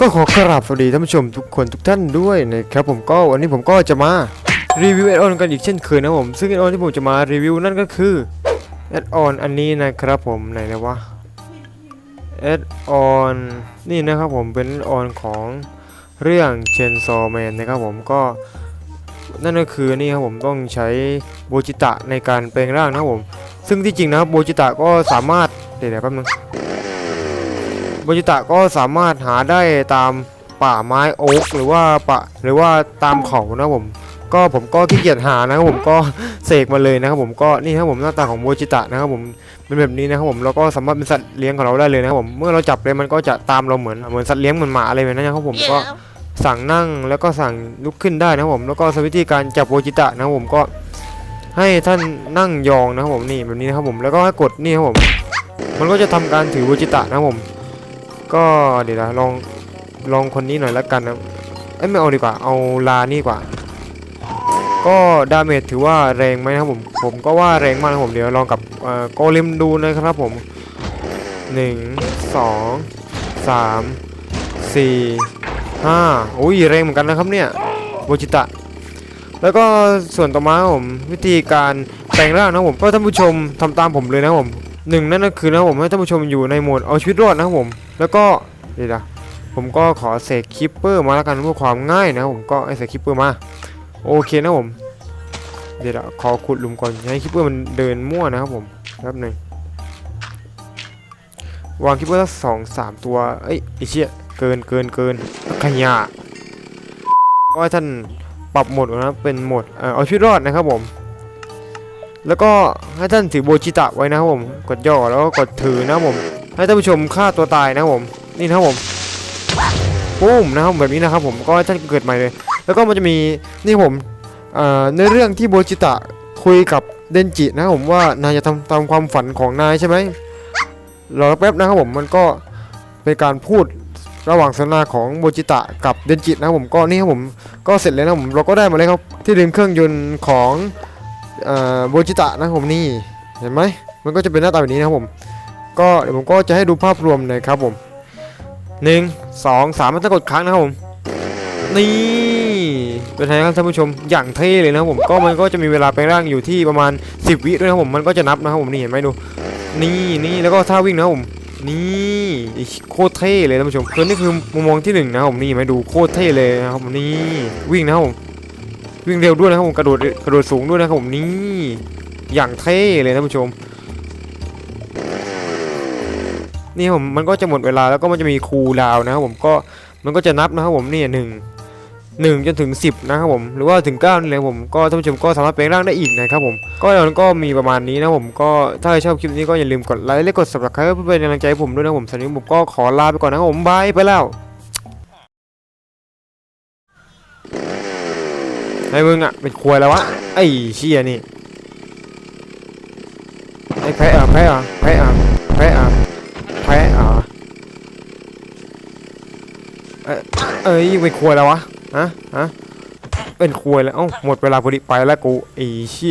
ก็ขอกราบสวัสดีท่านผู้ชมทุกคนทุกท่านด้วยนะครับผมก็วันนี้ผมก็จะมารีวิวแอดออนกันอีกเช่นเคยนะผมซึ่งแอดออนที่ผมจะมารีวิวนั่นก็คือแอดออนอันนี้นะครับผมไหนนะวะแอดออนนี่นะครับผมเป็นออนของเรื่องเชนซอแมนนะครับผมก็นั่นก็คือนี่ครับผมต้องใช้โบจิตะในการแปลงร่างนะครับผม ซึ่งที่จริงนะครับโบจิตะก็สามารถเดี๋ยวแป๊บนึง โบจิตะก็สามารถหาได้ตามป่าไม้โอ๊กหรือว่าป่าหรือว่าตามเขานะผม ก็ผมก็ขี้เกียจหานะครับผมก็เสกมาเลยนะครับผมก็นี่ครับผมหน้าตาของโบจิตะนะครับผมเป็นแบบนี้นะครับผมแล้วก็สามารถเป็นสัตว์เลี้ยงของเราได้เลยนะครับผมเมื่อเราจับเลยมันก็จะตามเราเหมือนเหมือนสัตว์เลี้ยงเหมือนหมาอะไรแบบนั้นนะครับผมก็สั่งนั่งแล้วก็สั่งลุกขึ้นได้นะครับผมแล้วก็สวิธีการจับโบจิตะนะครับผมก็ให้ท่านนั่งยองนะครับผมนี่แบบนี้นะครับผมแล้วก็ให้กดนี่ครับผม มันก็จะทำการถือโบจิตะนะครับผม ก็เดี๋ยวนะลองลองคนนี้หน่อยละกันนะเอ้ยไม่เอาดีกว่า เอาลานี่กว่า ก็ดาเมจถือว่าแรงไหมนะครับผม ผมก็ว่าแรงมากนะครับผมเดี๋ยวลองกับโกเลมดูนะครับผมหนึ่งสองสามสี่ห้าอุ้ยแรงเหมือนกันนะครับเนี่ยโบจิตะ แล้วก็ส่วนต่อมาผมวิธีการแปลงร่างนะผมก็ท่านผู้ชมทำตามผมเลยนะผมหนึ่งนั่นก็คือนะผมให้ท่านผู้ชมอยู่ในโหมดเอาชีวิตรอดนะครับผม แล้วก็เดี๋ยวนะผมก็ขอเสกคิปเปอร์มาแล้วกันเพื่อความง่ายนะผมก็ให้เสกคิปเปอร์มาโอเคนะผมเดี๋ยวขอขุดหลุมก่อนให้คิปเปอร์มันเดินมั่วนะครับผมแป๊บหนึ่งวางคิปเปอร์สักสองสามตัวเอ้ยไอเชี่ยเกินเกินเกินขยะก็ให้ท่านปรับโหมดนะครับเป็นโหมดเอาชีวิตรอดนะครับผม แล้วก็ให้ท่านถือโบจิตะไว้นะครับผม กดย่อแล้วก็กดถือนะผม ให้ท่านผู้ชมฆ่าตัวตายนะครับผมนี่นะครับผมปุ้มนะครับแบบนี้นะครับผมก็ท่านเกิดใหม่เลย แล้วก็มันจะมีนี่ผมในเรื่องที่โบจิตะคุยกับเดนจินะครับผมว่านายจะทำตามความฝันของนายใช่ไหมรอแป๊บนะครับผมมันก็เป็นการพูดระหว่างสนทนาของโบจิตะกับเดนจินะครับผมก็นี่ครับผมก็เสร็จแล้วนะครับผมเราก็ได้มาเลยครับที่ดึงเครื่องยนต์ของโบจิตะนะครับผมนี่เห็นไหมมันก็จะเป็นหน้าตาแบบนี้นะครับผม ก็เดี๋ยวผมก็จะให้ดูภาพรวมหน่อยครับผมหนึ่งสองสามมันต้องกดค้างนะครับผมนี่เป็นไงครับท่านผู้ชมอย่างเท่เลยนะครับผมก็มันก็จะมีเวลาแปลงร่างอยู่ที่ประมาณ 10 วิด้วยนะครับผมมันก็จะนับนะครับผมนี่เห็นไหมดูนี่นี่แล้วก็ท่าวิ่งนะครับผมนี่โคตรเท่เลยท่านผู้ชมคือนี่คือมุมมองที่หนึ่งนะครับผมนี่เห็นไหมดูโคตรเท่เลยนะครับผมนี่วิ่งนะครับผมวิ่งเร็วด้วยนะครับผมกระโดดกระโดดสูงด้วยนะครับผมนี่อย่างเท่เลยท่านผู้ชม นี่ผมมันก็จะหมดเวลาแล้วก็มันจะมีคูลดาวนะครับผมก็มันก็จะนับนะครับผมนี่หนึ่งหนึ่งจนถึง 10 นะครับผม หรือว่าถึง9นี่เลยผมก็ท่านผู้ชมก็สามารถแปลงร่างได้อีกนะครับผม ก็แล้ก็มีประมาณนี้นะผมก็ถ้าใครชอบคลิปนี้ก็อย่าลืมกดไลค์และกด subscribe เพื่อเป็นกำลังใจให้ผมด้วยนะผมสำหรับผมก็ขอลาไปก่อนนะครับผมบายไปแล้วไอ้มึงอะเป็นควยแล้ววะไอ้เชี่ยนี่ไอ้แพ้อะแพ้อะแพ้อะแพ้อะแพ้อะ เอ้ยเอ้ยเป็นควยแล้ววะฮะฮะเป็นควยแล้วเอ้าหมดเวลาพอดีไปแล้วกูไอ้เชี่ย